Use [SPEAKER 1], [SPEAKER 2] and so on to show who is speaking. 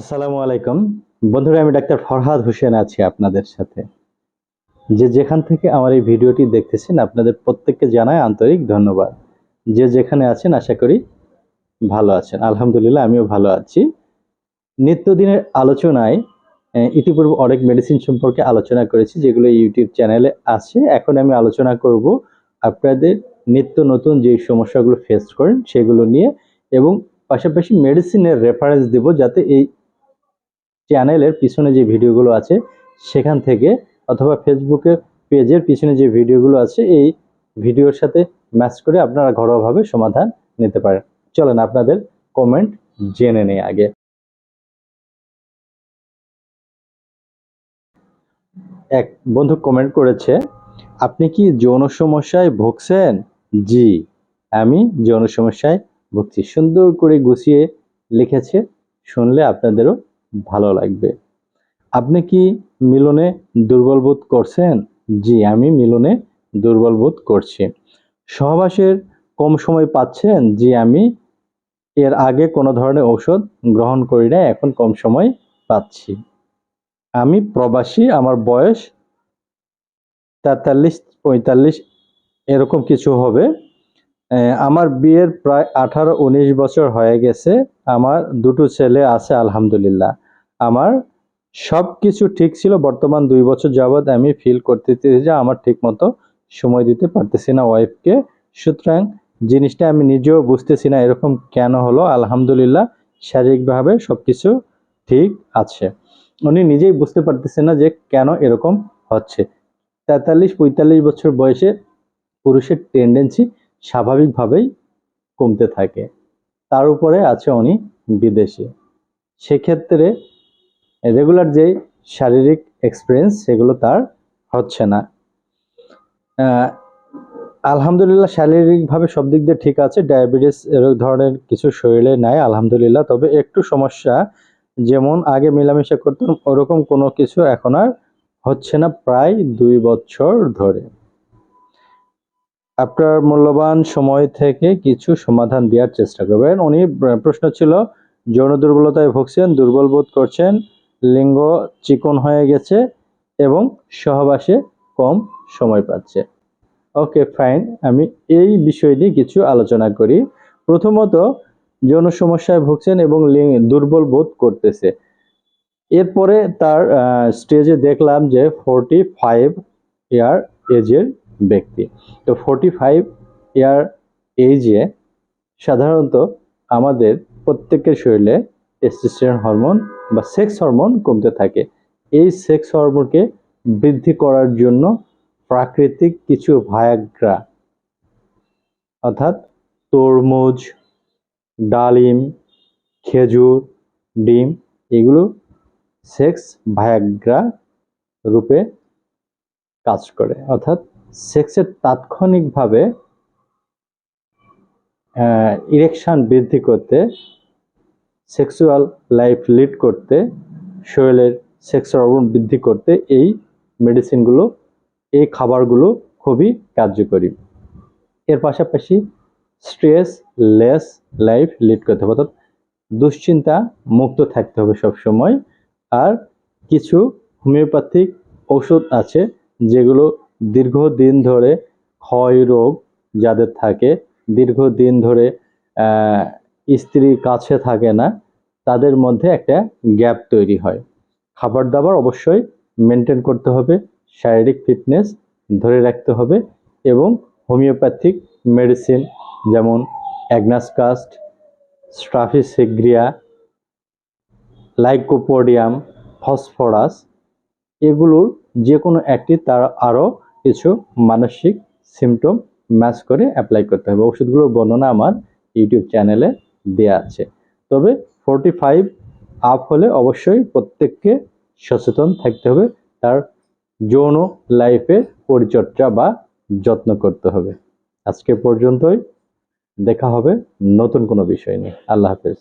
[SPEAKER 1] আসসালামু আলাইকুম। বন্ধুরা, আমি ডাক্তার ফরহাদ হোসেন আছি আপনাদের সাথে। যে যেখান থেকে আমার এই ভিডিওটি দেখতেছেন, আপনাদের প্রত্যেককে জানাই আন্তরিক ধন্যবাদ। যে যেখানে আছেন, আশা করি ভালো আছেন। আলহামদুলিল্লাহ, আমিও ভালো আছি। নিত্যদিনের আলোচনায় ইতিপূর্বে অনেক মেডিসিন সম্পর্কে আলোচনা করেছি, যেগুলো ইউটিউব চ্যানেলে আছে। এখন আমি আলোচনা করব আপনাদের নিত্য নতুন যে সমস্যাগুলো ফেস করেন, সেগুলো নিয়ে এবং পাশাপাশি মেডিসিনের রেফারেন্স দেব, যাতে এই চ্যানেলের পিছনে যে ভিডিওগুলো আছে, সেখান থেকে অথবা ফেসবুকের পেজের পিছনে যে ভিডিওগুলো আছে, এই ভিডিওর সাথে ম্যাচ করে আপনারা ঘরোয়াভাবে সমাধান নিতে পারেন। চলেন আপনাদের কমেন্ট জেনে নেই আগে। এক, বন্ধু কমেন্ট করেছে, আপনি কি যৌন সমস্যায় ভুগছেন? জি, আমি যৌন সমস্যায় ভুগছি। সুন্দর করে গুছিয়ে লিখেছে, শুনলে আপনাদেরও ভালো লাগবে। আপনি কি মিলনে দুর্বল বোধ করছেন? জি, আমি মিলনে দুর্বল বোধ করছি। সহবাসের কম সময় পাচ্ছেন? জি, আমি এর আগে কোনো ধরনের ঔষধ গ্রহণ করি না এখন কম সময় পাচ্ছি। আমি প্রবাসী, আমার বয়স তেতাল্লিশ, পঁয়তাল্লিশ, এরকম কিছু হবে। আমার বিয়ের প্রায় আঠারো উনিশ বছর হয়ে গেছে। আমার দুটো ছেলে আছে, আলহামদুলিল্লাহ। আমার সব কিছু ঠিক ছিল, বর্তমান দুই বছর যাবৎ আমি ফিল করতেছি যে আমার ঠিক মতো সময় দিতে পারতেছি না ওয়াইফকে সুতরাং জিনিসটা আমি নিজেও বুঝতেছি না এরকম কেন হলো। আলহামদুলিল্লাহ, শারীরিকভাবে সব কিছু ঠিক আছে। উনি নিজেই বুঝতে পারতেছেন না যে কেন এরকম হচ্ছে। তেতাল্লিশ, পঁয়তাল্লিশ বছর বয়সে পুরুষের টেন্ডেন্সি স্বাভাবিকভাবেই কমতে থাকে। তার উপরে আছে উনি বিদেশে। সেক্ষেত্রে রেগুলার যে শারীরিক এক্সপিরিয়েন্স সেগুলো তার হচ্ছে না। আলহামদুলিল্লাহ শারীরিকভাবে সব দিক দিয়ে ঠিক আছে ডায়াবেটিস এর ধরনের কিছু শরীরে নাই, আলহামদুলিল্লাহ। তবে একটু সমস্যা, যেমন আগে মেলামেশা করতাম, ওরকম কোনো কিছু এখন আর হচ্ছে না, প্রায় দুই বছর ধরে। আপনার মূল্যবান সময় থেকে কিছু সমাধান দেওয়ার চেষ্টা করবেন। উনি প্রশ্ন ছিল, যৌন দুর্বলতায় ভুগছেন, দুর্বল বোধ করছেন, লিঙ্গ চিকন হয়ে গেছে এবং সহবাসে কম সময় পাচ্ছে। ওকে, ফাইন, আমি এই বিষয় নিয়ে কিছু আলোচনা করি। প্রথমত, যৌন সমস্যায় ভুগছেন এবং দুর্বল বোধ করতেছে। এরপরে তার স্টেজে দেখলাম যে ফোরটি ফাইভ ইয়ার এজের ব্যক্তি। তো ফোরটি ফাইভ ইয়ার এজে সাধারণত আমাদের প্রত্যেকের শরীরে টেস্টোস্টেরন হরমোন বা সেক্স হরমোন কমতে থাকে। এই সেক্স হরমোনকে বৃদ্ধি করার জন্য প্রাকৃতিক কিছু ভায়াগ্রা অর্থাৎ তরমুজ, ডালিম, খেজুর, ডিম, এগুলো সেক্স ভায়াগ্রা রূপে কাজ করে। অর্থাৎ সেক্সের তাৎক্ষণিকভাবে ইরেকশন বৃদ্ধি করতে সেক্সুয়াল লাইফ লিড করতে, শরীরের সেক্স হরমোন বৃদ্ধি করতে এই মেডিসিনগুলো এই খাবারগুলো খুবই কার্যকরী। এর পাশাপাশি স্ট্রেস লেস লাইফ লিড করতে হবে, অর্থাৎ দুশ্চিন্তা মুক্ত থাকতে হবে সব সময় আর কিছু হোমিওপ্যাথিক ওষুধ আছে যেগুলো দীর্ঘদিন ধরে ক্ষয় রোগ যাদের থাকে, দীর্ঘদিন ধরে স্ত্রী কাছে থাকে না, তাদের মধ্যে একটা গ্যাপ তৈরি হয়। খাবার দাবার অবশ্যই মেনটেন করতে হবে, শারীরিক ফিটনেস ধরে রাখতে হবে এবং হোমিওপ্যাথিক মেডিসিন যেমন agnus castus staphysagria lycopodium phosphorus এগুলোর যে কোনো একটি তার আরও কিছু মানসিক সিমটম ম্যাচ করে অ্যাপ্লাই করতে হবে। ওষুধগুলোর বর্ণনা আমার ইউটিউব চ্যানেলে দেয়া আছে। তবে ফোরটি ফাইভ আপ হলে অবশ্যই প্রত্যেককে সচেতন থাকতে হবে। তার যৌন লাইফের পরিচর্যা বা যত্ন করতে হবে। আজকে পর্যন্তই। দেখা হবে নতুন কোনো বিষয় নিয়ে। আল্লাহ হাফেজ।